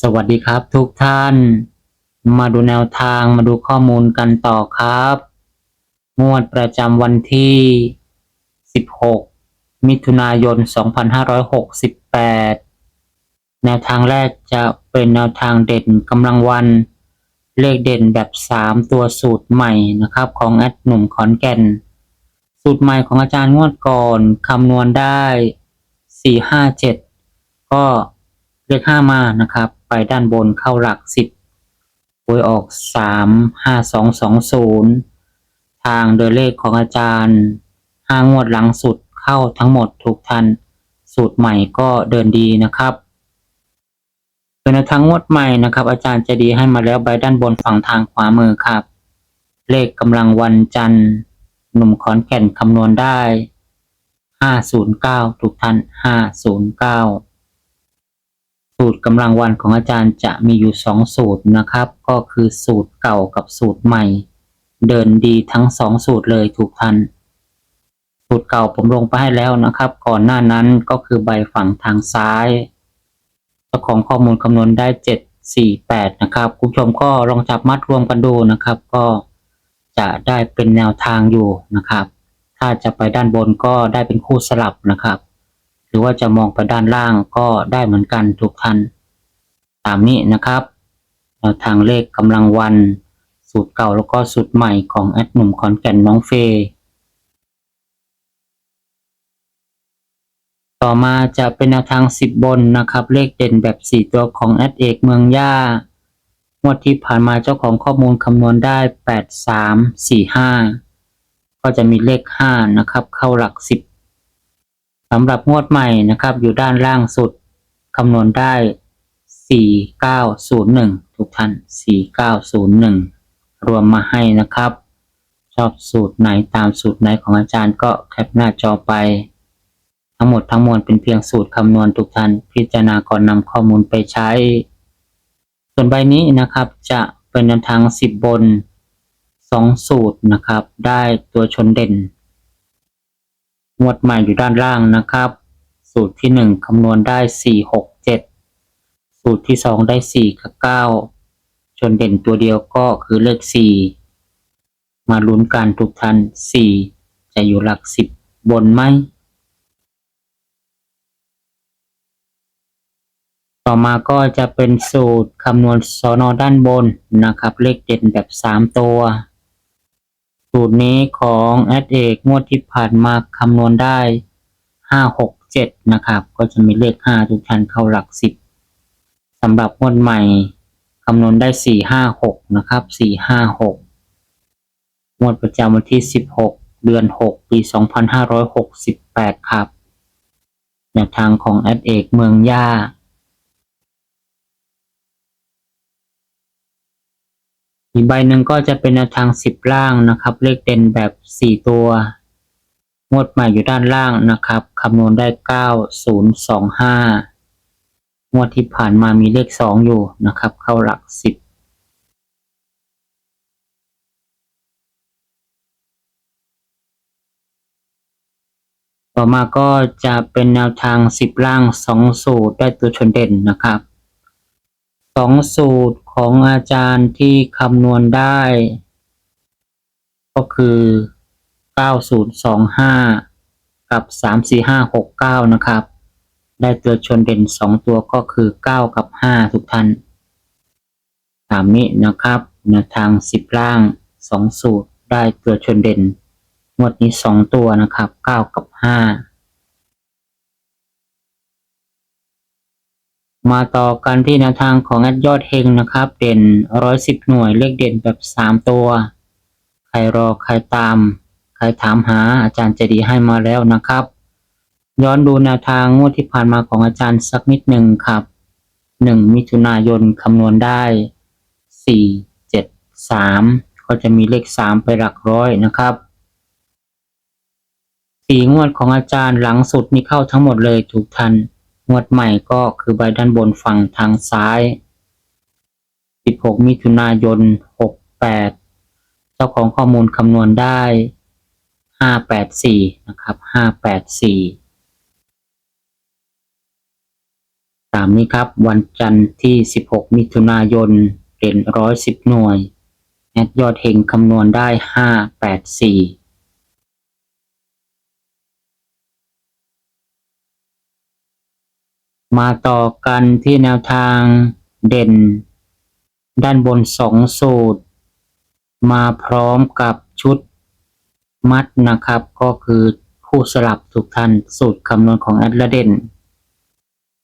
สวัสดีครับทุกท่าน มาดูแนวทางมาดูข้อมูลกันต่อครับงวดประจำวันที่ 16 มิถุนายน 2568 แนวทางแรกจะเป็นแนวทางเด่นกำลังวัน เลขเด่นแบบ 3 ตัวสูตรใหม่นะครับของแอดหนุ่มขอนแก่น สูตรใหม่ของอาจารย์งวดก่อนคำนวณได้ 457 ก็ เลข5มานะครับ ไปด้านบนเข้าหลัก10หวยออก35220ทางโดยเลขของอาจารย์ห้างวดหลังสุดเข้าทั้งหมดทุกทัน สูตรใหม่ก็เดินดีนะครับเป็นทางงวดใหม่นะครับ อาจารย์จะดีให้มาแล้วใบด้านบนฝั่งทางขวามือครับ เลขกำลังวันจันทร์หนุ่มขอนแก่นคำนวณได้ 509ทุกท่าน509 สูตรกำลังวันของอาจารย์จะมีอยู่ 2 สูตรนะครับ ก็คือสูตรเก่ากับสูตรใหม่ เดินดีทั้ง 2 สูตรเลยทุกท่านสูตรเก่าผมลงไปให้แล้วนะครับ ก่อนหน้านั้นก็คือใบฝั่งทางซ้ายเจ้าของข้อมูลคำนวณได้ 748 นะครับคุณผู้ชมก็ลองจับมัดรวมกันดูนะครับ ก็จะได้เป็นแนวทางอยู่นะครับ ถ้าจะไปด้านบนก็ได้เป็นคู่สลับนะครับ รือว่าจะมองไปด้านล่างก็ได้เหมือนกันทุกท่านตามนี้นะครับแนวทางเลขกำลังวัน สูตรเก่าแล้วก็สูตรใหม่ของแอดหนุ่มขอนแก่นน้องเฟย์ต่อมาจะเป็นแนวทาง 10 บนนะครับ เลขเด่นแบบ 4 ตัวของแอดเอกเมืองย่างวดที่ผ่านมาเจ้าของข้อมูลคำนวณได้ 8 3 4 5 ก็จะมีเลข 5 นะครับ เข้าหลัก 10 สำหรับงวดใหม่นะครับ อยู่ด้านล่างสุดคำนวณได้ 4901 ทุกท่าน 4901 รวมมาให้นะครับ ชอบสูตรไหนตามสูตรไหนของอาจารย์ก็แคปหน้าจอไป ทั้งหมดทั้งมวลเป็นเพียงสูตรคำนวณทุกท่าน พิจารณาก่อนนำข้อมูลไปใช้ ส่วนใบนี้นะครับจะเป็นทาง 10 บน 2 สูตรนะครับ ได้ตัวชนเด่น งวดใหม่อยู่ด้านล่างนะครับ สูตรที่หนึ่งคำนวณได้สี่หกเจ็ดสูตรที่สองได้สี่กับเก้าชนเด่นตัวเดียวก็คือเลขสี่มาลุ้นกันทุกท่านสี่จะอยู่หลักสิบบนไหมต่อมาก็จะเป็นสูตรคำนวณสอนอด้านบนนะครับ เลขเด่นแบบสามตัว สูตรนี้ของแอดเอกงวดที่ผ่านมาคำนวณได้ห้าหกเจ็ดนะครับ ก็จะมีเลขห้าทุกท่านเข้าหลักสิบสำหรับงวดใหม่คำนวณได้สี่ห้าหกนะครับสี่ห้าหกงวดประจำวันที่สิบหกเดือนหกปีสองพันห้าร้อยหกสิบแปดครับแนวทางของแอดเอกเมืองย่า อีกใบหนึ่งก็จะเป็นแนวทางสิบล่างนะครับ เลขเด่นแบบสี่ตัวงวดใหม่อยู่ด้านล่างนะครับคำนวณได้เก้าศูนย์สองห้างวดที่ผ่านมามีเลขสองอยู่นะครับ เข้าหลักสิบต่อมาก็จะเป็นแนวทางสิบล่างสองสูตรได้ตัวชนเด่นนะครับสองสูตร ของอาจารย์ที่คำนวณได้ ก็คือ 9025 กับ 34569 นะครับ ได้ตัวชนเด่น 2 ตัวก็คือ 9 กับ 5 ทุกท่านตามนี้นะครับแนวทาง 10 ล่าง 2 สูตรได้ตัวชนเด่นงวดนี้ 2 ตัวนะครับ 9 กับ 5 มาต่อกันที่แนวทางของแอดยอดเฮงนะครับ เด่นร้อยสิบหน่วยเลขเด่นแบบสามตัว ใครรอใครตาม ใครถามหาอาจารย์ใจดีให้มาแล้วนะครับ ย้อนดูแนวทางงวดที่ผ่านมาของอาจารย์สักนิดหนึ่งครับหนึ่งมิถุนายนคำนวณได้สี่เจ็ดสามก็จะมีเลขสามไปหลักร้อยนะครับสี่งวดของอาจารย์หลังสุดนี่เข้าทั้งหมดเลยถูกทัน งวดใหม่ก็คือใบด้านบนฝั่งทางซ้าย 16 มิถุนายน 68 เจ้าของข้อมูลคำนวณได้ 584 นะครับ 584 ตามนี้ครับวันจันทร์ที่ 16 มิถุนายนเด่น110 หน่วยแอดยอดเฮงคำนวณได้ 584 มาต่อกันที่แนวทางเด่น ด้านบนสองสูตร มาพร้อมกับชุดมัดนะครับ ก็คือผู้สลับทุกท่านสูตรคำนวณของแอดละเด่น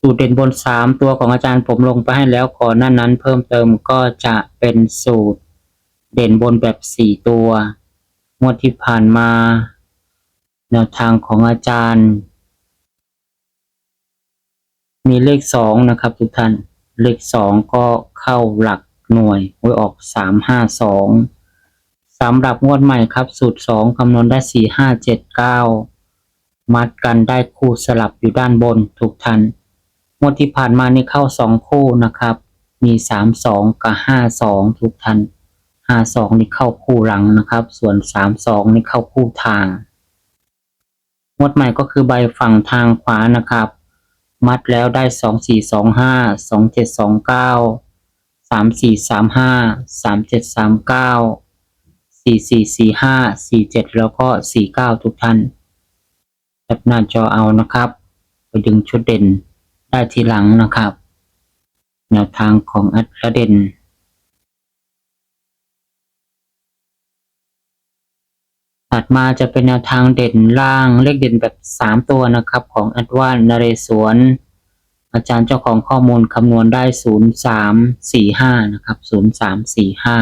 สูตรเด่นบนสามตัวของอาจารย์ผมลงไปให้แล้วก่อนหน้านั้นเพิ่มเติมก็จะเป็นสูตร เด่นบนแบบสี่ตัวงวดที่ผ่านมา แนวทางของอาจารย์ มีเลขสองนะครับทุกท่าน เลขสองก็เข้าหลักหน่วยหวยออกสามห้าสองสำหรับงวดใหม่ครับ สูตรสองคำนวณได้สี่ห้าเจ็ดเก้ามัดกันได้คู่สลับอยู่ด้านบนทุกท่านงวดที่ผ่านมานี่เข้าสองคู่นะครับ มีสามสองกับห้าสองทุกท่านห้าสองนี่เข้าคู่หลังนะครับ ส่วนสามสองนี่เข้าคู่ทางงวดใหม่ก็คือใบฝั่งทางขวานะครับ มัดแล้วได้สองสี่สองห้าสองเจ็ดสองเก้าสามสี่สามห้าสามเจ็ดสามเก้าสี่สี่สี่ห้าสี่เจ็ดแล้วก็สี่เก้าทุกท่านจับหน้าจอเอานะครับไปดึงชุดเด่นได้ทีหลังนะครับ แนวทางของอัตราเด่น ถัดมาจะเป็นแนวทางเด่นล่างเลขเด่นแบบสามตัวนะครับ ของอัดวานนเรศวร อาจารย์เจ้าของข้อมูลคำนวณได้ศูนย์สามสี่ห้านะครับศูนย์สามสี่ห้า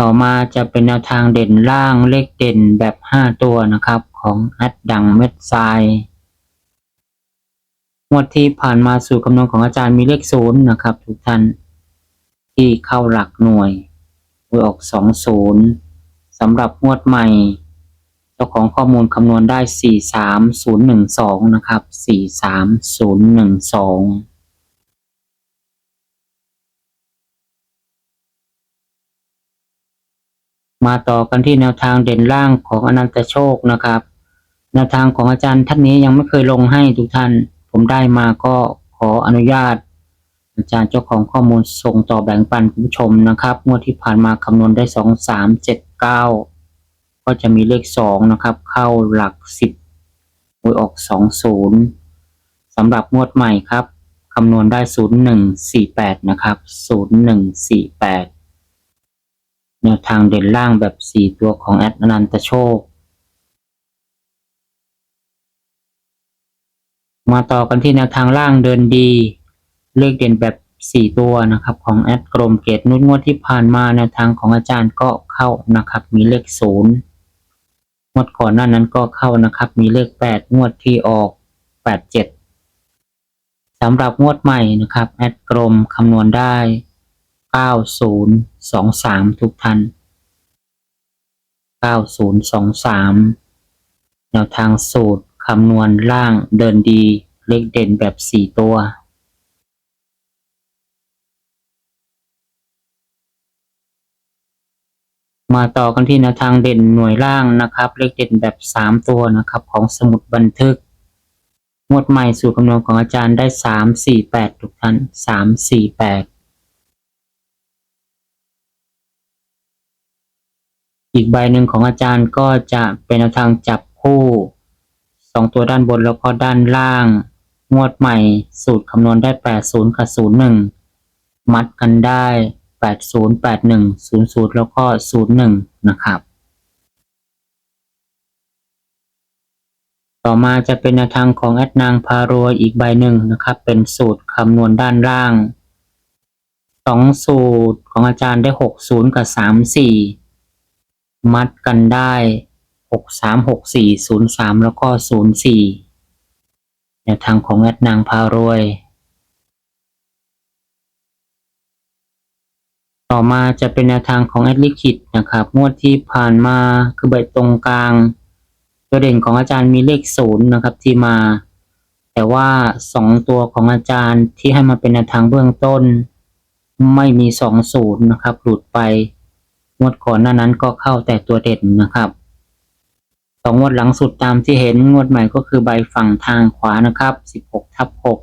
ต่อมาจะเป็นแนวทางเด่นล่างเลขเด่นแบบห้าตัวนะครับของอัดดังเม็ดทรายงวดที่ผ่านมาสู่คำนวณของอาจารย์มีเลขศูนย์นะครับทุกท่าน ที่เข้าหลักหน่วยหวยออกสองศูนย์สำหรับงวดใหม่ เจ้าของข้อมูลคำนวณได้สี่สามศูนย์หนึ่งสองนะครับสี่สามศูนย์หนึ่งสองมาต่อกันที่แนวทางเด่นล่างของอนันตโชคนะครับ แนวทางของอาจารย์ท่านนี้ยังไม่เคยลงให้ทุกท่าน ผมได้มาก็ขออนุญาต อาจารย์เจ้าของข้อมูลส่งต่อแบ่งปันผู้ชมนะครับ งวดที่ผ่านมาคำนวณได้สองสามเจ็ดเก้าก็จะมีเลขสองนะครับ เข้าหลักสิบหวยออกสองศูนย์สำหรับงวดใหม่ครับคำนวณได้ศูนย์หนึ่งสี่แปดนะครับศูนย์หนึ่งสี่แปดแนวทางเด่นล่างแบบสี่ตัวของแอดอนันตโชคมาต่อกันที่แนวทางล่างเดินดี เลขเด่นแบบสี่ตัวนะครับ ของแอดกรมเกตนุดงวดที่ผ่านมาแนวทางของอาจารย์ก็เข้านะครับ มีเลขศูนย์งวดก่อนหน้านั้นก็เข้านะครับ มีเลขแปดงวดที่ออกแปดเจ็ดสำหรับงวดใหม่นะครับแอดกรมคำนวณได้เก้าศูนย์สองสามทุกท่านเก้าศูนย์สองสามแนวทางสูตรคำนวณล่างเดินดี เลขเด่นแบบสี่ตัว มาต่อกันที่แนวทางเด่นหน่วยล่างนะครับ เลขเด่นแบบสามตัวนะครับ ของสมุดบันทึกงวดใหม่สู่คำนวณของอาจารย์ได้สามสี่แปดทุกท่านสามสี่แปดอีกใบหนึ่งของอาจารย์ก็จะเป็นแนวทางจับคู่สองตัวด้านบนแล้วก็ด้านล่าง งวดใหม่สูตรคำนวณได้แปดศูนย์กับศูนย์หนึ่งมัดกันได้ แปดศูนย์แปดหนึ่งศูนย์ศูนย์แล้วก็ศูนย์หนึ่งนะครับ ต่อมาจะเป็นแนวทางของแอดนางพารวยอีกใบหนึ่งนะครับ เป็นสูตรคำนวณด้านล่างสองสูตรของอาจารย์ได้หกศูนย์กับสามสี่มัดกันได้หกสามหกสี่ศูนย์สามแล้วก็ศูนย์สี่แนวทางของแอดนางพารวย ต่อมาจะเป็นแนวทางของแอดลิคิดนะครับ งวดที่ผ่านมาคือใบตรงกลางตัวเด่นของอาจารย์มีเลขศูนย์นะครับที่มา แต่ว่าสองตัวของอาจารย์ที่ให้มาเป็นแนวทางเบื้องต้น ไม่มีสองศูนย์นะครับ หลุดไปงวดก่อนหน้านั้นก็เข้าแต่ตัวเด่นนะครับสองงวดหลังสุดตามที่เห็นงวดใหม่ก็คือใบฝั่งทางขวานะครับ 16ทับ6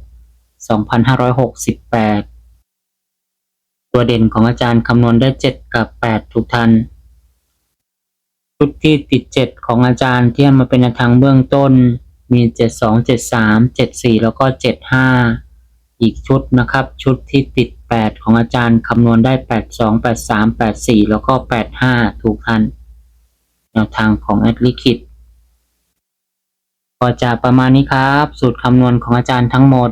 2568 ตัวเด่นของอาจารย์คำนวณได้ 7 กับ 8 ทุกท่านชุดที่ติด 7 ของอาจารย์ที่มาเป็นแนวทางเบื้องต้นมี 72 73 74 แล้วก็ 75 อีกชุดนะครับ ชุดที่ติด 8 ของอาจารย์คำนวณได้ 82 83 84 แล้วก็ 85 ทุกท่านแนวทางของแอดลิคิดก็จะประมาณนี้ครับ สูตรคำนวณของอาจารย์ทั้งหมด